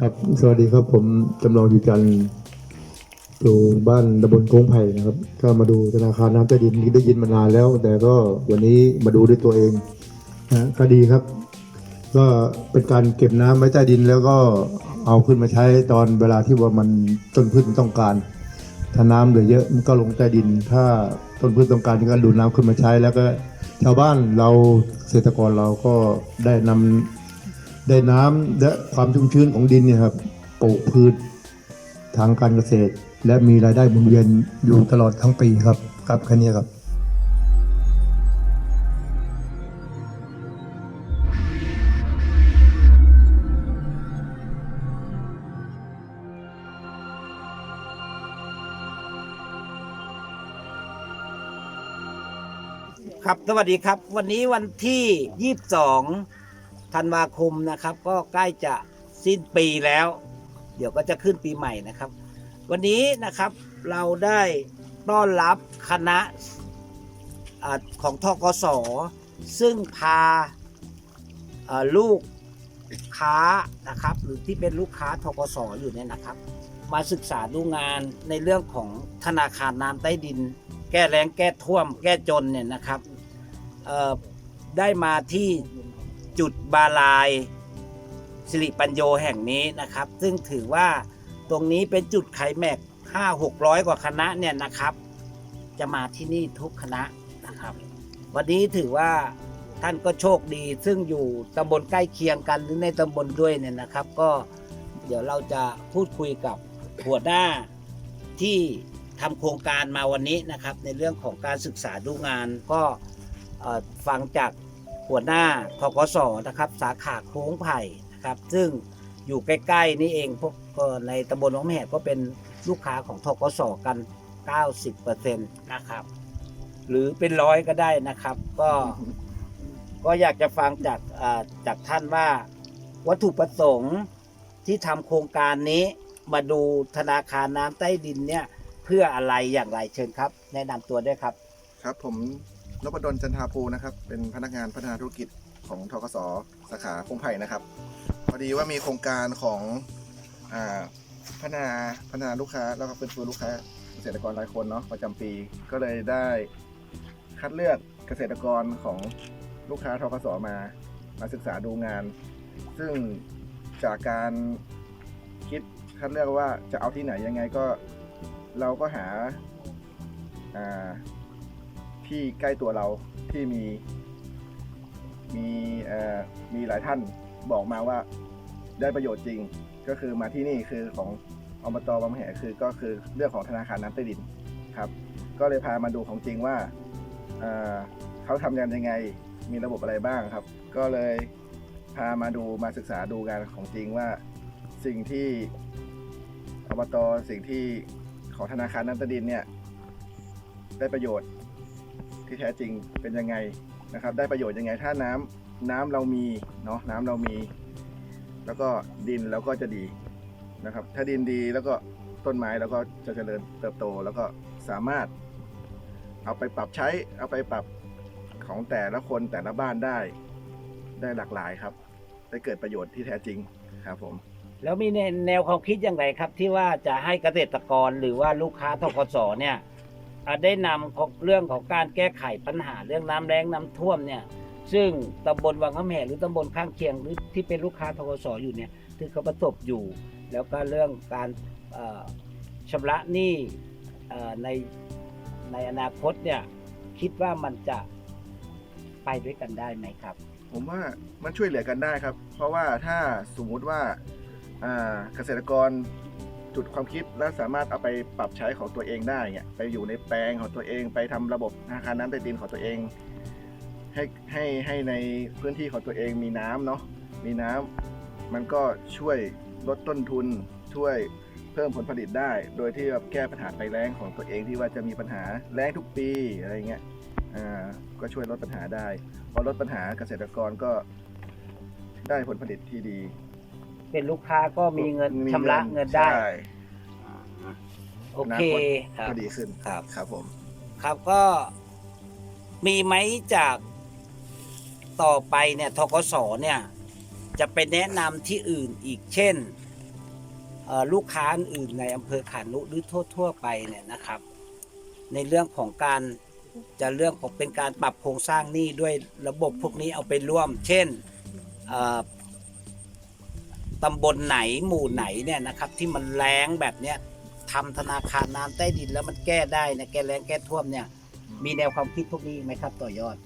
ครับ สวัสดีครับผมจำลองอยู่จันอยู่บ้านตำบลโค้งไผ่นะครับ ก็มาดูธนาคารน้ำใต้ดินนี่ได้ยินมานานแล้ว แต่ก็วันนี้มาดูด้วยตัวเองนะก็ดีครับ ก็เป็นการเก็บน้ำไว้ใต้ดินแล้วก็เอาขึ้นมาใช้ตอนเวลาที่ว่ามันต้นพืชมันต้องการ ถ้าน้ำเหลือเยอะมันก็ลงใต้ดิน ถ้าต้นพืชต้องการก็ดูดน้ำขึ้นมาใช้แล้วก็ชาวบ้านเราเกษตรกรเราก็ได้นำ ได้น้ำและความชุ่มชื้นของดินเนี่ยครับปลูกพืชทางการเกษตร และมีรายได้หมุนเวียนอยู่ตลอดทั้งปีครับครับแค่นี้ครับครับ สวัสดีครับ วันนี้วันที่ 22 ธันวาคมนะครับ ก็ใกล้จะสิ้นปีแล้ว เดี๋ยวก็จะขึ้นปีใหม่นะครับ วันนี้นะครับเราได้ต้อนรับคณะอของทกสซึ่งพาลูกค้านะครับ หรือที่เป็นลูกค้าทกสอยู่เนี่ยนะครับ มาศึกษาดูงานในเรื่องของธนาคารน้ำใต้ดิน แก้แรงแก้ท่วม แก้จนเนี่ยนะครับได้มาที่ จุดบาลายสิริปัญโยแห่งนี้นะครับ ซึ่งถือว่าตรงนี้เป็นจุดไขแม็กห้าหกร้อยกว่าคณะเนี่ยนะครับ จะมาที่นี่ทุกคณะนะครับ วันนี้ถือว่าท่านก็โชคดี ซึ่งอยู่ตำบลใกล้เคียงกันหรือในตำบลด้วยเนี่ยนะครับ ก็เดี๋ยวเราจะพูดคุยกับหัวหน้าที่ทำโครงการมาวันนี้นะครับ ในเรื่องของการศึกษาดูงานก็ฟังจาก หัวหน้าทกสนะครับ สาขาโค้งไผ่นะครับ ซึ่งอยู่ใกล้ๆนี่เองพวกในตำบลหนองแหกก็เป็นลูกค้าของทกสกัน 90%นะครับ หรือเป็นร้อยก็ได้นะครับ ก็ก็อยากจะฟังจากอ่าจากท่านว่าวัตถุประสงค์ที่ทำโครงการนี้มาดูธนาคารน้ำใต้ดินเนี่ยเพื่ออะไรอย่างไรเชิญครับ แนะนำตัวด้วยครับ ครับผม นพดลจันทาภูนะครับ เป็นพนักงานพัฒนาธุรกิจของทกสสาขาคงไผ่นะครับ พอดีว่ามีโครงการของอพัฒนาพัฒนาลูกค้าแล้วก็เป็นฟูลูกค้าเกษตรกรรายคนเนาะประจำปีก็เลยได้คัดเลือกเกษตรกรของลูกค้าทกสมามาศึกษาดูงาน ซึ่งจากการคิดคัดเลือกว่าจะเอาที่ไหนยังไงก็เราก็หาอ่า ที่ใกล้ตัวเราที่มี มีมีหลายท่านบอกมาว่าได้ประโยชน์จริงก็คือมาที่นี่คือของอบตบางแห่คือก็คือเรื่องของธนาคารน้ำใต้ดินครับ ก็เลยพามาดูของจริงว่าเเขาทำงานยังไงมีระบบอะไรบ้างครับ ก็เลยพามาดูมาศึกษาดูงานของจริงว่าสิ่งที่อบตสิ่งที่ของธนาคารน้ำใต้ดินเนี่ยได้ประโยชน์ ที่แท้จริงเป็นยังไงนะครับ ได้ประโยชน์ยังไง ถ้าน้ำน้ำเรามีเนาะน้ำเรามี แล้วก็ดินเราก็จะดีนะครับ ถ้าดินดีแล้วก็ต้นไม้เราก็จะเจริญเติบโตแล้วก็สามารถ เอาไปปรับใช้เอาไปปรับของแต่ละคนแต่ละบ้านได้ได้หลากหลายครับ ได้เกิดประโยชน์ที่แท้จริงครับผม แล้วมีแนวความคิดอย่างไรครับ ที่ว่าจะให้เกษตรกรหรือว่าลูกค้าทกสเนี่ย ได้นำของเรื่องของการแก้ไขปัญหาเรื่องน้ำแรงน้ำท่วมเนี่ยซึ่งตำบลวังคำแหงหรือตำบลข้างเคียงหรือที่เป็นลูกค้าทกสอยู่เนี่ยที่เขาประสบอยู่ แล้วก็เรื่องการชำระหนี้ในในอนาคตเนี่ยคิดว่ามันจะไปด้วยกันได้ไหมครับ ผมว่ามันช่วยเหลือกันได้ครับ เพราะว่าถ้าสมมุติว่าเกษตรกร จุดความคิดและสามารถเอาไปปรับใช้ของตัวเองได้เนี่ยไปอยู่ในแปลงของตัวเองไปทำระบบธนาคารน้ำใต้ดินของตัวเอง ให้ให้ให้ในพื้นที่ของตัวเองมีน้ำเนาะมีน้ำมันก็ช่วยลดต้นทุนช่วยเพิ่มผลผลิตได้ โดยที่แบบแก้ปัญหาภัยแล้งของตัวเองที่ว่าจะมีปัญหาแล้งทุกปีอะไรเงี้ยอ่าก็ช่วยลดปัญหาได้พอลดปัญหาเกษตรกรก็ได้ผลผลิตที่ดี เป็นลูกค้าก็มีเงินชำระเงินได้ ใช่โอเคคอรับนาคตก็ดีขึ้นครับ ครับผม ครับก็มีไหมจากต่อไปเนี่ยทกสเนี่ย จะไปแนะนำที่อื่นอีกเช่นเอ่อลูกค้าอื่นในอำเภอขานุหรือทั่วๆไปเนี่ยนะครับ ในเรื่องของการจะเรื่องของเป็นการปรับโครงสร้างหนี้ด้วยระบบพวกนี้เอาไปร่วม เช่นเอ่อ ตำบลไหนหมู่ไหนเนี่ยนะครับ ที่มันแรงแบบเนี้ยทำธนาคารน้ำใต้ดินแล้วมันแก้ได้นะแก้แรงแก้ท่วมเนี่ย มีแนวความคิดพวกนี้ไหมครับต่อยอด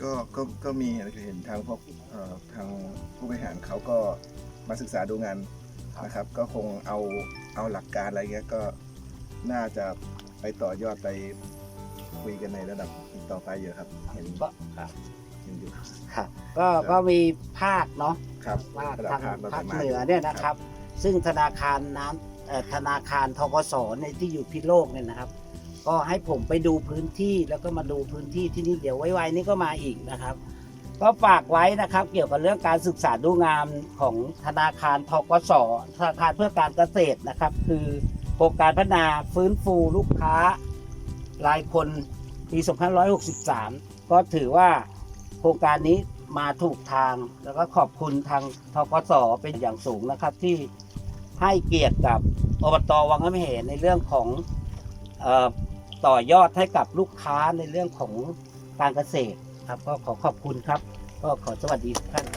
ก็ก็ก็มีเห็นทางพวกเอ่อทางผู้บริหารเขาก็มาศึกษาดูงานนะครับ ก็คงเอาเอาหลักการอะไรเงี้ยก็น่าจะไปต่อยอดไปคุยกันในระดับต่อไปเยอะครับเห็น ก็ ครับเห็นอยู่ ครับก็ก็มีภาคเนาะครับภาคระดับทางภาคภาคระดับเหนือเนี่ยนะครับ ซึ่งธนาคารน้ำเอ่อธนาคารทกสในที่อยู่พิโลกเนี่ยนะครับ ก็ให้ผมไปดูพื้นที่แล้วก็มาดูพื้นที่ที่นี่เดี๋ยวไว้ๆนี่ก็มาอีกนะครับ ก็ฝากไว้นะครับเกี่ยวกับเรื่องการศึกษาดูงานของธนาคารทกสธนาคารเพื่อการเกษตรนะครับ คือโครงการพัฒนาฟื้นฟูลูกค้ารายคนปี 2563 ก็ถือว่า โครงการนี้มาถูกทาง แล้วก็ขอบคุณทางทกสเป็นอย่างสูงนะครับที่ให้เกียรติกับอบตวังน้ำเหในเรื่องของออต่อยอดให้กับลูกค้าในเรื่องของการเกษตรครับก็ขอขอบคุณครับ ก็ขอสวัสดีท่าน